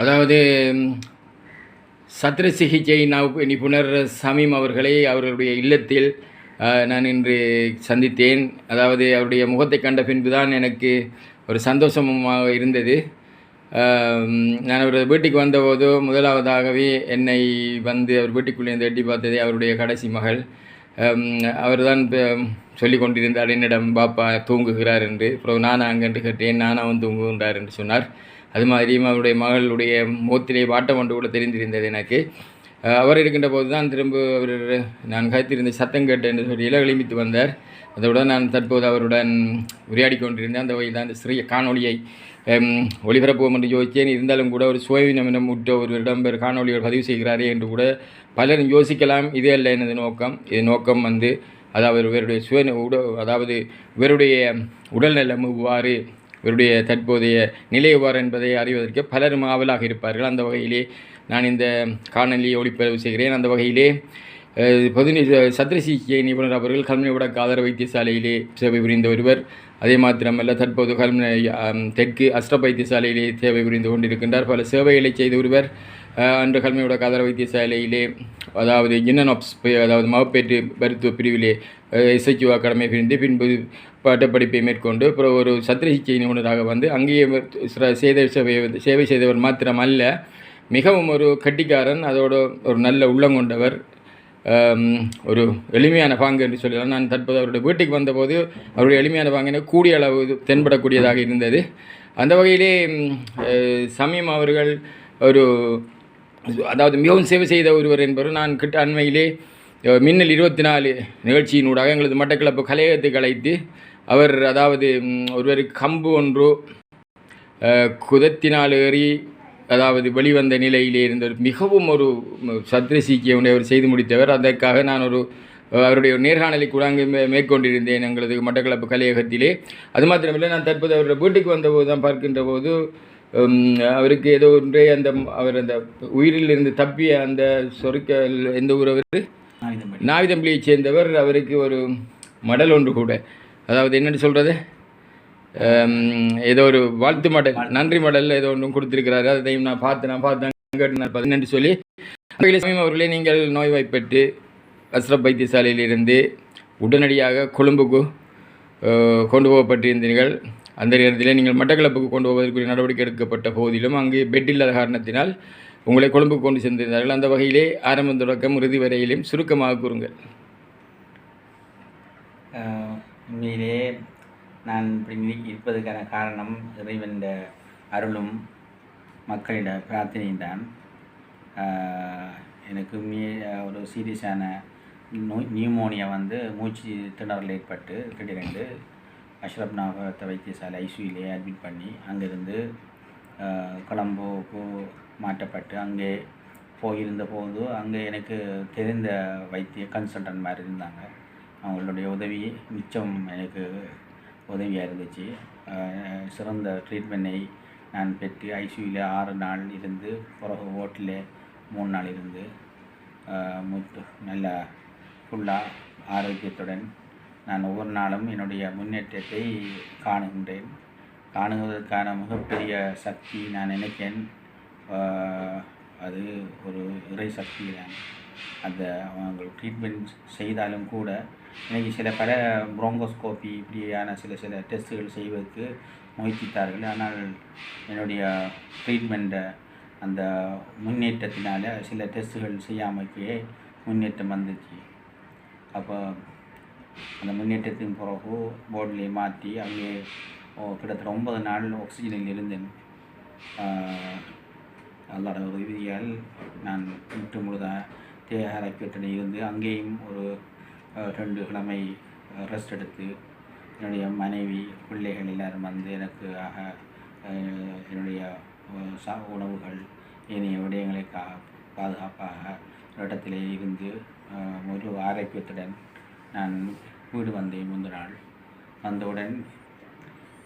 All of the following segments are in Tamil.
அதாவது ம், சத்திர சிகிச்சை நிபுணர் சமீம் அவர்களை அவர்களுடைய இல்லத்தில் நான் இன்று சந்தித்தேன். அதாவது அவருடைய முகத்தை கண்ட பின்புதான் எனக்கு ஒரு சந்தோஷமாக இருந்தது. நான் அவர் வீட்டுக்கு வந்தபோது முதலாவதாகவே என்னை வந்து அவர் வீட்டுக்குள்ளே இருந்து எட்டி பார்த்ததே அவருடைய கடைசி மகள். அவர் தான் சொல்லி கொண்டிருந்தார் என்னிடம் பாப்பா தூங்குகிறார் என்று. அப்புறம் நான் அங்கென்று கேட்டேன் நான் வந்து தூங்குகின்றார் என்று சொன்னார். அது மாதிரியும் அவருடைய மகளுடைய முகத்திலே வாட்டம் ஒன்று கூட தெரிந்திருந்தது எனக்கு. அவர் இருக்கின்ற போது தான் திரும்ப அவர் நான் கருத்திருந்த சத்தம் கேட்டேன் என்று சொல்லி இலகலிமித்து வந்தார். அதோடு நான் தற்போது அவருடன் உரையாடி கொண்டிருந்தேன். அந்த வகையில் தான் அந்த சிறிய காணொளியை ஒளிபரப்புவோம் என்று யோசித்தேன். இருந்தாலும் கூட ஒரு சுயவினமினம் உற்ற ஒரு பேர் காணொலிகள் பதிவு செய்கிறாரே என்று கூட பலரும் யோசிக்கலாம். இதே அல்ல எனது நோக்கம். இது நோக்கம் வந்து அதாவது இவருடைய சுய உட அதாவது இவருடைய உடல்நலம் இவ்வாறு இவருடைய தற்போதைய நிலை எவ்வாறு என்பதை அறிவதற்கு பலரும் ஆவலாக இருப்பார்கள். அந்த வகையிலே நான் இந்த காணொலியை ஒளிப்பதிவு செய்கிறேன். அந்த வகையிலே அஹ், பொது சத்திர சிகிச்சை நிபுணர் அவர்கள் கல்முனை வடக்கு ஆதார வைத்தியசாலையிலே சேவை புரிந்த ஒருவர். அதே மாத்திரமல்ல தற்போது கல்முனை தெற்கு அஸ்ட வைத்தியசாலையிலே சேவை புரிந்து கொண்டிருக்கின்றார். பல சேவைகளை செய்த ஒருவர். அன்று கல்மையோட கதர வைத்தியசாலையிலே அதாவது இன்னனாப்ஸ் அதாவது மகப்பேற்று மருத்துவ பிரிவிலே எஸ்ஹெச்ஓ அகாடமி பிரிந்து பின்பு பட்டப்படிப்பை மேற்கொண்டு அப்புறம் ஒரு சத்திர சிகிச்சை நிபுணராக வந்து அங்கேயே சேவை செய்த சேவை சேவை செய்தவர் மாத்திரம் அல்ல மிகவும் ஒரு கட்டிக்காரன் அதோட ஒரு நல்ல உள்ளம் கொண்டவர் ஒரு எளிமையான பாங்கு என்று சொல்லலாம். நான் தற்போது அவருடைய வீட்டுக்கு வந்தபோது அவருடைய எளிமையான பாங்கின கூடிய அளவு தென்படக்கூடியதாக இருந்தது. அந்த வகையிலே சமயம் அவர்கள் ஒரு அதாவது மிகவும் சேவை செய்த ஒருவர் என்பவர் நான் கிட்ட அண்மையிலே மின்னல் இருபத்தி நாலு நிகழ்ச்சியினூடாக எங்களது மட்டக்களப்பு கலையகத்தை கலைத்து அவர் அதாவது ஒருவர் ஒருவருக்கு கம்பு ஒன்று குதத்தினால் ஏறி அதாவது வெளிவந்த நிலையிலே இருந்த ஒரு மிகவும் ஒரு ம், சத்திர அவர் செய்து முடித்தவர். அதற்காக நான் ஒரு அவருடைய நேர்காணலை கூட அங்கே மே மேற்கொண்டிருந்தேன் எங்களது மட்டக்களப்பு கலையகத்திலே. அது மாத்திரமில்லை நான் தற்போது அவருடைய வீட்டுக்கு வந்தபோது தான் பார்க்கின்ற போது அவருக்கு ஏதோ ஒன்றே அந்த அவர் அந்த உயிரிலிருந்து தப்பிய அந்த சொருக்க எந்த ஊர் அவர்? நாவிதம்பிலியைச் சேர்ந்தவர். அவருக்கு ஒரு மடல் ஒன்று கூட. அதாவது என்னன்னு சொல்கிறது ஏதோ ஒரு வாழ்த்து மடல் நன்றி மடல் ஏதோ ஒன்றும் கொடுத்துருக்கிறாரு. அதையும் நான் பார்த்து நான் பார்த்தேன் என்று சொல்லி அவர்களே நீங்கள் நோய்வாய்ப்பட்டு அஸ்ரப் வைத்தியசாலையிலிருந்து உடனடியாக கொழும்புக்கு கொண்டு போகப்பட்டிருந்தீர்கள். அந்த நேரத்தில் நீங்கள் மட்டக்களப்புக்கு கொண்டு போவதற்குரிய நடவடிக்கை எடுக்கப்பட்ட போதிலும் அங்கு பெட் இல்லாத காரணத்தினால் உங்களை கொழும்புக்கு கொண்டு சென்றிருந்தார்கள். அந்த வகையிலே ஆரம்பம் தொடக்கம் இறுதி வரையிலும் சுருக்கமாக கூறுங்கள். உண்மையிலே நான் இப்படி இருப்பதற்கான காரணம் இறைவன் அருளும் மக்களிட பிரார்த்தனையும் தான் எனக்கு ஒரு சீரியஸான நோய் நியூமோனியா வந்து மூச்சு திணறல் ஏற்பட்டு திடீரென்று அஷ்ரப் நாகரத்த வைத்தியசாலை ஐசியூலே அட்மிட் பண்ணி அங்கேருந்து கொலம்போவுக்கு மாற்றப்பட்டு அங்கே போயிருந்த போது அங்கே எனக்கு தெரிந்த வைத்திய கன்சல்டன்ட் மாதிரி இருந்தாங்க. அவங்களுடைய உதவி மிச்சம் எனக்கு உதவியாக இருந்துச்சு. சிறந்த ட்ரீட்மெண்ட்டை நான் பெற்று ஐசியூவில் ஆறு நாள் இருந்து பிறகு ஓட்டில் மூணு நாள் இருந்து முத்து நல்லா ஃபுல்லாக ஆரோக்கியத்துடன் நான் ஒவ்வொரு நாளும் என்னுடைய முன்னேற்றத்தை காணுகின்றேன். காணுவதற்கான மிகப்பெரிய சக்தி நான் நினைக்கிறேன் அது ஒரு இறை சக்தி தான் அந்த அவங்க ட்ரீட்மெண்ட் செய்தாலும் கூட இன்றைக்கி சில பல புரோங்கோஸ்கோபி இப்படியான சில சில டெஸ்ட்டுகள் செய்வதற்கு முயற்சித்தார்கள். ஆனால் என்னுடைய ட்ரீட்மெண்ட்டை அந்த முன்னேற்றத்தினால சில டெஸ்ட்டுகள் செய்யாமக்கே முன்னேற்றம் வந்துச்சு. அப்போ அந்த முன்னேற்றத்தின் பிறகு போர்டிலே மாற்றி அங்கே கிட்டத்தட்ட ஒன்பது நாள் ஆக்சிஜனில் இருந்தேன் ஆஹ், அல்லாட உதவியால் நான் முற்று முழுதாக தேகாரக்கத்தில் இருந்து அங்கேயும் ஒரு ரெண்டு கிழமை ரெஸ்ட் எடுத்து என்னுடைய மனைவி பிள்ளைகள் எல்லோரும் வந்து எனக்கு ஆக என்னுடைய சா உணவுகள் ஏனைய விடயங்களை கா பாதுகாப்பாக இடத்திலே இருந்து ஒரு ஆரோக்கியத்துடன் நான் வீடு வந்தேன் முந்த நாள். வந்தவுடன்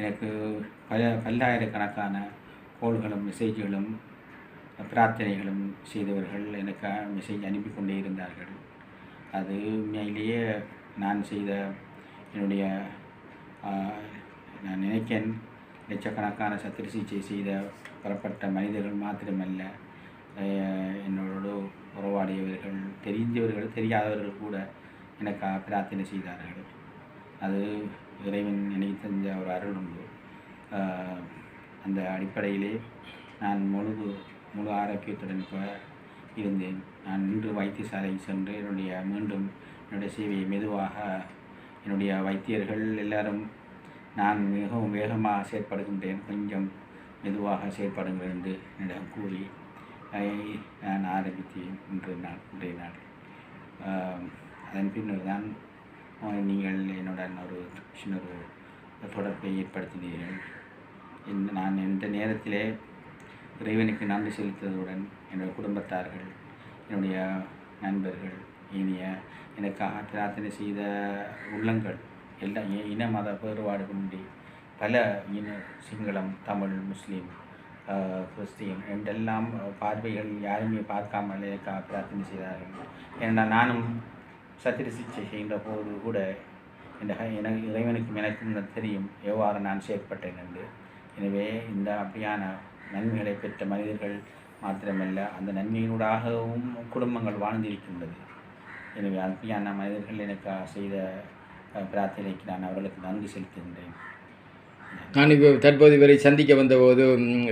எனக்கு பல பல்லாயிரக்கணக்கான கோள்களும் மெசேஜ்களும் பிரார்த்தனைகளும் செய்தவர்கள் எனக்கு மெசேஜ் அனுப்பி கொண்டே இருந்தார்கள். அது உண்மையிலேயே நான் செய்த என்னுடைய நான் நினைக்கேன் லட்சக்கணக்கான சத்திர சிகிச்சை செய்த புறப்பட்ட மனிதர்கள் மாத்திரமல்ல என்னோடு உறவாடியவர்கள் தெரிந்தவர்கள் தெரியாதவர்கள் கூட எனக்கு பிரார்த்தனை செய்தார்கள். அது இறைவன் எனக்கு தெரிஞ்ச ஒரு அருள் உண்டு. அந்த அடிப்படையிலே நான் முழு முழு ஆரோக்கியத்துடன் இப்போ இருந்தேன். நான் இன்று வைத்தியசாலை சென்று என்னுடைய மீண்டும் என்னுடைய சேவையை மெதுவாக என்னுடைய வைத்தியர்கள் எல்லாரும் நான் மிகவும் வேகமாக செயற்படுகின்றேன். கொஞ்சம் மெதுவாக செயற்படுங்கள் என்று என்னிடம் கூறி நான் ஆரம்பித்தேன் இன்று நாள் இன்றைய நாள். அதன் பின்னர் தான் நீங்கள் என்னுடன் ஒரு சின்ன ஒரு தொடர்பை ஏற்படுத்தினீர்கள். இந்த நான் இந்த நேரத்திலே இறைவனுக்கு நன்றி செலுத்துவதுடன் என்னுடைய குடும்பத்தார்கள் என்னுடைய நண்பர்கள் இனிய எனக்காக பிரார்த்தனை செய்த உள்ளங்கள் எல்லா இன மத வேறுபாடுகளின்றி பல இன சிங்களம் தமிழ் முஸ்லீம் ஆஹ், கிறிஸ்டியன் என்றெல்லாம் பார்வைகள் யாருமே பார்க்காமல் எனக்காக பிரார்த்தனை செய்தார்கள். ஏன்னா நானும் சத்திர சிகிச்சை செய்கின்ற போது கூட இந்த எனக்கு இறைவனுக்கும் எனக்கும் தெரியும் எவ்வாறு நான் செயற்பட்டேன் என்று. எனவே இந்த அப்படியான நன்மைகளை பெற்ற மனிதர்கள் மாத்திரமல்ல அந்த நன்மையினூடாகவும் குடும்பங்கள் வாழ்ந்திருக்கின்றது. எனவே அப்படியான மனிதர்கள் எனக்கு செய்த பிரார்த்தனைக்கு நான் அவர்களுக்கு நன்றி செலுத்துகின்றேன். நான் இப்போ தற்போது இவரை சந்திக்க வந்தபோது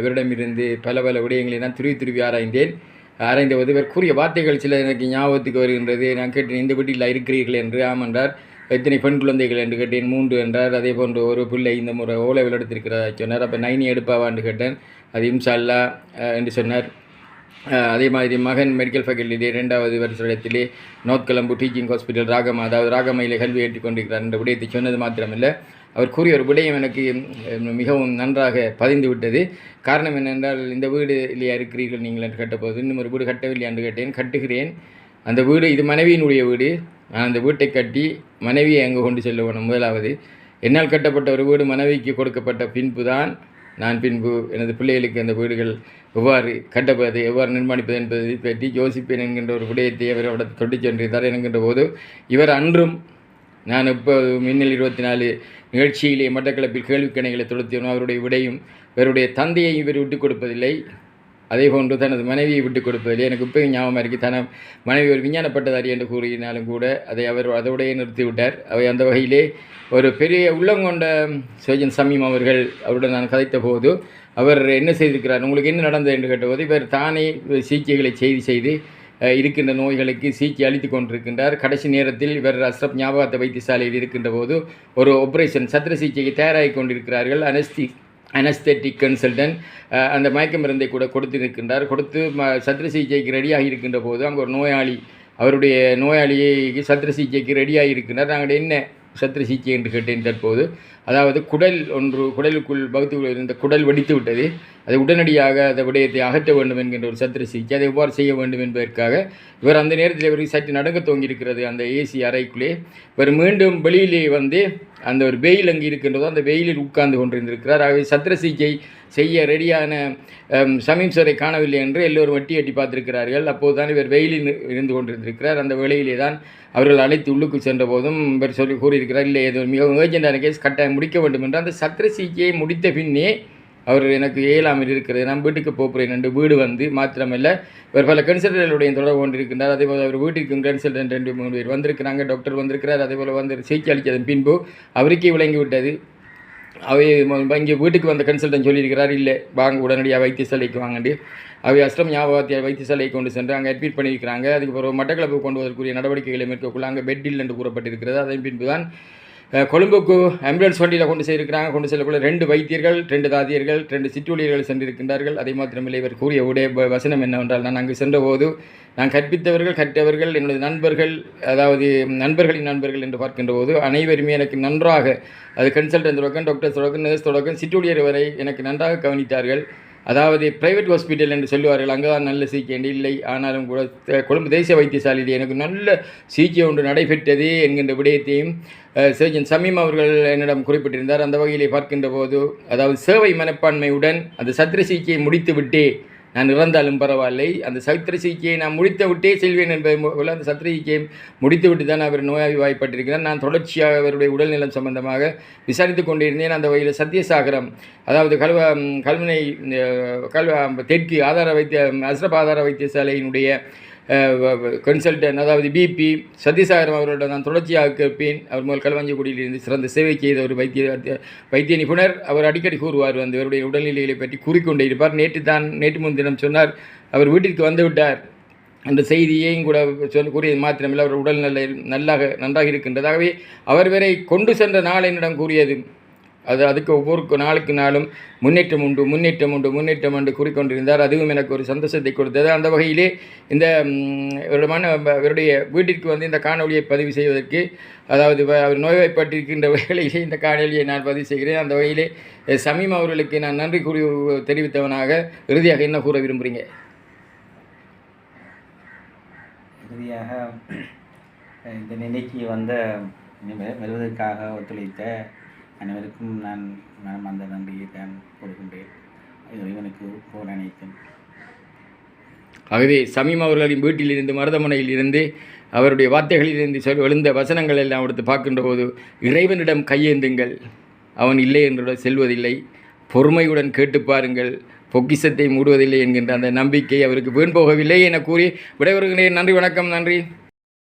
இவரிடமிருந்து பல பல விடயங்களை நான் துருவி துருவி ஆராய்ந்தேன். ஆராய்ந்தபோது இவர் கூறிய வார்த்தைகள் சில எனக்கு ஞாபகத்துக்கு வருகின்றது. நான் கேட்டேன் இந்த வீட்டில் இருக்கிறீர்கள் என்று? ஆம் என்றார். எத்தனை பெண் குழந்தைகள்? என்று கேட்டேன் மூன்று என்றார். அதே போன்று ஒரு பிள்ளை இந்த முறை ஓலைவில் எடுத்திருக்கிறதா சொன்னார். அப்போ நைனி எடுப்பாவான்னு கேட்டேன். அது இம்சால்லா என்று சொன்னார். அதே மாதிரி மகன் மெடிக்கல் ஃபேக்கல்ட்டியிலே இரண்டாவது வருஷத்திலே நார்த் கொலம்பு டீச்சிங் ஹாஸ்பிட்டல் ராகமா அதாவது ராகமையில் கல்வி ஏற்றிக்கொண்டிருக்கிறார் என்ற விடயத்தை சொன்னது மாத்திரமில்லை. அவர் கூறிய ஒரு விடயம் எனக்கு மிகவும் நன்றாக பதிந்து விட்டது. காரணம் என்னென்றால் இந்த வீடு இல்லையா இருக்கிறீர்கள் நீங்கள் என்று கட்டப்போது இன்னும் ஒரு வீடு கட்டவில்லை என்று கேட்டேன் கட்டுகிறேன். அந்த வீடு இது மனைவியினுடைய வீடு. நான் அந்த வீட்டை கட்டி மனைவியை அங்கே கொண்டு செல்ல வேணும் முதலாவது என்னால் கட்டப்பட்ட ஒரு வீடு மனைவிக்கு கொடுக்கப்பட்ட பின்பு தான் நான் பின்பு எனது பிள்ளைகளுக்கு அந்த வீடுகள் எவ்வாறு கட்டப்பது எவ்வாறு நிர்மாணிப்பது என்பதை பற்றி யோசிப்பேன் என்கின்ற ஒரு விடயத்தை அவர் அவட கொண்டு சென்றிருந்தார். என்கின்ற போது இவர் அன்றும் நான் இப்போ மின்னல் இருபத்தி நாலு நிகழ்ச்சியிலே மட்டக்களப்பில் கேள்விக்கணைகளை தொடுத்தேன் அவருடைய விடையும் இவருடைய தந்தையை இவர் விட்டுக் கொடுப்பதில்லை. அதே போன்று தனது மனைவியை விட்டுக் கொடுப்பதில்லை. எனக்கு இப்போ ஞாபகம் இருக்குது தன மனைவி ஒரு விஞ்ஞான பட்டதாரி என்று கூறினாலும் கூட அதை அவர் அதோடையே நிறுத்திவிட்டார். அவை அந்த வகையிலே ஒரு பெரிய உள்ளங்கொண்ட சோஜன் சமீம் அவர்கள் அவருடன் நான் கதைத்த போது அவர் என்ன செய்திருக்கிறார்? உங்களுக்கு என்ன நடந்தது? என்று கேட்டபோது இவர் தானே சிகிச்சைகளை செய்து செய்து இருக்கின்ற நோய்களுக்கு சிகிச்சை அளித்து கொண்டிருக்கின்றார். கடைசி நேரத்தில் இவர் அஸ்ரப் ஞாபகத்த வைத்தியசாலையில் இருக்கின்ற போது ஒரு ஆப்ரேஷன் சத்திர சிகிச்சைக்கு தயாராகி கொண்டிருக்கிறார்கள். அனஸ்தி அனஸ்தெட்டிக் கன்சல்டன்ட் அந்த மயக்க மருந்தை கூட கொடுத்திருக்கின்றார். கொடுத்து ம சத்திர சிகிச்சைக்கு ரெடியாகி இருக்கின்ற போது அங்கே ஒரு நோயாளி அவருடைய நோயாளியை சத்திர சிகிச்சைக்கு ரெடியாகி இருக்கின்றார். நாங்கள் என்ன சத்திர சிகிச்சை என்று கேட்டேன் தற்போது. அதாவது குடல் ஒன்று குடலுக்குள் பகுதிக்குள் இருந்த குடல் வெடித்து விட்டது. அதை உடனடியாக அந்த விடயத்தை அகற்ற வேண்டும் என்கின்ற ஒரு சத்திர சிகிச்சை அதை எவ்வாறு செய்ய வேண்டும் என்பதற்காக இவர் அந்த நேரத்தில் இவருக்கு சற்று நடக்க துவங்கியிருக்கிறது அந்த ஏசி அறைக்குள்ளே. இவர் மீண்டும் வெளியிலே வந்து அந்த ஒரு வெயில் அங்கே இருக்கின்றதோ அந்த வெயிலில் உட்கார்ந்து கொண்டிருந்திருக்கிறார். ஆகவே சத்திர சிகிச்சை செய்ய ரெடியான சமீம்சரை காணவில்லை என்று எல்லோரும் வட்டி எட்டி பார்த்திருக்கிறார்கள். அப்போதுதான் இவர் வெயிலில் இருந்து கொண்டிருந்திருக்கிறார். அந்த வேளையிலே தான் அவர்கள் அழைத்து உள்ளுக்கு சென்ற போதும் இவர் சொல்லி கூறியிருக்கிறார் இல்லை இது மிகவும் ஏர்ஜென்டான கேஸ் கட்டாயம் முடிக்க வேண்டும் என்று அந்த சத்திர சிகிச்சையை முடித்த பின்னே அவர் எனக்கு இயலாமல் இருக்கிறது. நான் வீட்டுக்கு போகிறேன் என்று வீடு வந்து மாத்திரமில்லை இவர் பல கன்சல்டன்களுடைய தொடர்பு கொண்டிருக்கின்றார் அதே போல் அவர் வீட்டிற்கும் கன்சல்டன்ட் ரெண்டு மூணு பேர் வந்திருக்கிறாங்க டாக்டர் வந்திருக்கிறார். அதே போல் வந்து சிகிச்சை அளித்ததன் பின்பு அவருக்கே விளங்கி விட்டது. அவை இங்கே வீட்டுக்கு வந்த கன்சல்டன் சொல்லியிருக்கிறார் இல்லை வாங்க உடனடியாக வைத்தியசாலைக்கு வாங்கண்டு. அவை அஸ்ரம் ஞாபகத்தை வைத்தியசாலைக்கு கொண்டு சென்று அங்கே அட்மிட் பண்ணியிருக்கிறாங்க. அதுக்கு பிறகு மட்டக்களப்பு கொண்டு வருவதற்குரிய நடவடிக்கைகளை மேற்கொள்ள அங்கே பெட் இல்லை என்று கூறப்பட்டிருக்கிறது. அதன் பின்பு தான் கொழும்புக்கு ஆம்புலன்ஸ் வண்டியில் கொண்டு சென்றிருக்கிறாங்க. கொண்டு செல்லக்குள்ள ரெண்டு வைத்தியர்கள் ரெண்டு தாதியர்கள் ரெண்டு சிற்றூழியர்கள் சென்றிருக்கின்றார்கள். அதே மாத்திரமில்லை இவர் கூறிய உடைய வசனம் என்னவென்றால் நான் அங்கு சென்றபோது நான் கற்பித்தவர்கள் கற்றவர்கள் என்னுடைய நண்பர்கள் அதாவது நண்பர்களின் நண்பர்கள் என்று பார்க்கின்ற போது அனைவருமே எனக்கு நன்றாக அது கன்சல்டன்ட் தொடக்கம் டாக்டர் தொடக்கம் நர்ஸ் தொடக்கம் சிற்றூழியர் வரை எனக்கு நன்றாக கவனித்தார்கள். அதாவது பிரைவேட் ஹாஸ்பிட்டல் என்று சொல்லுவார்கள் அங்கே தான் நல்ல சிகிச்சை இல்லை. ஆனாலும் கூட கொழும்பு தேசிய வைத்தியசாலையில் எனக்கு நல்ல சிகிச்சை ஒன்று நடைபெற்றது என்கின்ற விடயத்தையும் சர்ஜன் சமீம் அவர்கள் என்னிடம் குறிப்பிட்டிருந்தார். அந்த வகையிலே பார்க்கின்ற போது அதாவது சேவை மனப்பான்மையுடன் அந்த சத்திர சிகிச்சையை முடித்துவிட்டு நான் இறந்தாலும் பரவாயில்லை. அந்த சத்திர சிகிச்சையை நான் முடித்து விட்டே செல்வேன் என்பதை போல அந்த சத்திர சிகிச்சையை முடித்து விட்டு தான் அவர் நோய்வாய்ப்பட்டிருக்கிறார் நான் தொடர்ச்சியாக அவருடைய உடல்நலம் சம்பந்தமாக விசாரித்து கொண்டிருந்தேன். அந்த வகையில் சத்தியசாகரம் அதாவது கல்வ கல்வினை கல்வ தெற்கு ஆதார வைத்திய அஸ்ரப் ஆதார வைத்தியசாலையினுடைய கன்சல்டன் அதாவது பிபி சத்யசாகரம் அவரோட நான் தொடர்ச்சியாக கேட்பேன். அவர் முதல் களவாஞ்சிக்குடியில் குடியிலிருந்து சிறந்த சேவை செய்த ஒரு வைத்திய வைத்திய நிபுணர். அவர் அடிக்கடி கூறுவார் வந்து இவருடைய உடல்நிலைகளை பற்றி கூறிக்கொண்டே இருப்பார். நேற்று தான் நேற்று முன்தினம் சொன்னார் அவர் வீட்டிற்கு வந்துவிட்டார் அந்த செய்தியையும் கூட சொல் கூறியது மாத்திரமில்லை. அவர் உடல்நிலை நல்லாக நன்றாக இருக்கின்றதாகவே அவர் வரை கொண்டு சென்ற நாள் என்னிடம் கூறியது. அது அதுக்கு ஒவ்வொரு நாளுக்கு நாளும் முன்னேற்றம் உண்டு முன்னேற்றம் உண்டு முன்னேற்றம் உண்டு கூறிக்கொண்டிருந்தார் அதுவும் எனக்கு ஒரு சந்தோஷத்தை கொடுத்தது அந்த வகையிலே இந்த இவருடமான இவருடைய வீட்டிற்கு வந்து இந்த காணொலியை பதிவு செய்வதற்கு அதாவது அவர் நோய்வாய்ப்பட்டிருக்கின்ற வேளையிலே இந்த காணொலியை நான் பதிவு செய்கிறேன் அந்த வகையிலே சமீம் அவர்களுக்கு நான் நன்றி கூறி தெரிவித்தவனாக இறுதியாக என்ன கூற விரும்புகிறீங்க இறுதியாக இந்த நிலைக்கு வந்த வருவதற்காக ஒத்துழைத்த அனைவருக்கும் நான் மனமார்ந்த நன்றியை தான் கொடுக்கின்றேன் இறைவனுக்கு போல் அனைத்தும். ஆகவே சமீம் அவர்களின் வீட்டிலிருந்து மருதமனையில் இருந்து அவருடைய வார்த்தைகளிலிருந்து சொல் எழுந்த வசனங்கள் எல்லாம் எடுத்து பார்க்கின்ற போது இறைவனிடம் கையேந்துங்கள். அவன் இல்லை என்று செல்வதில்லை. பொறுமையுடன் கேட்டு பாருங்கள். பொக்கிஷத்தை மூடுவதில்லை என்கின்ற அந்த நம்பிக்கை அவருக்கு வீண் போகவில்லை என கூறி விடைபெறுகிறேன். நன்றி வணக்கம் நன்றி.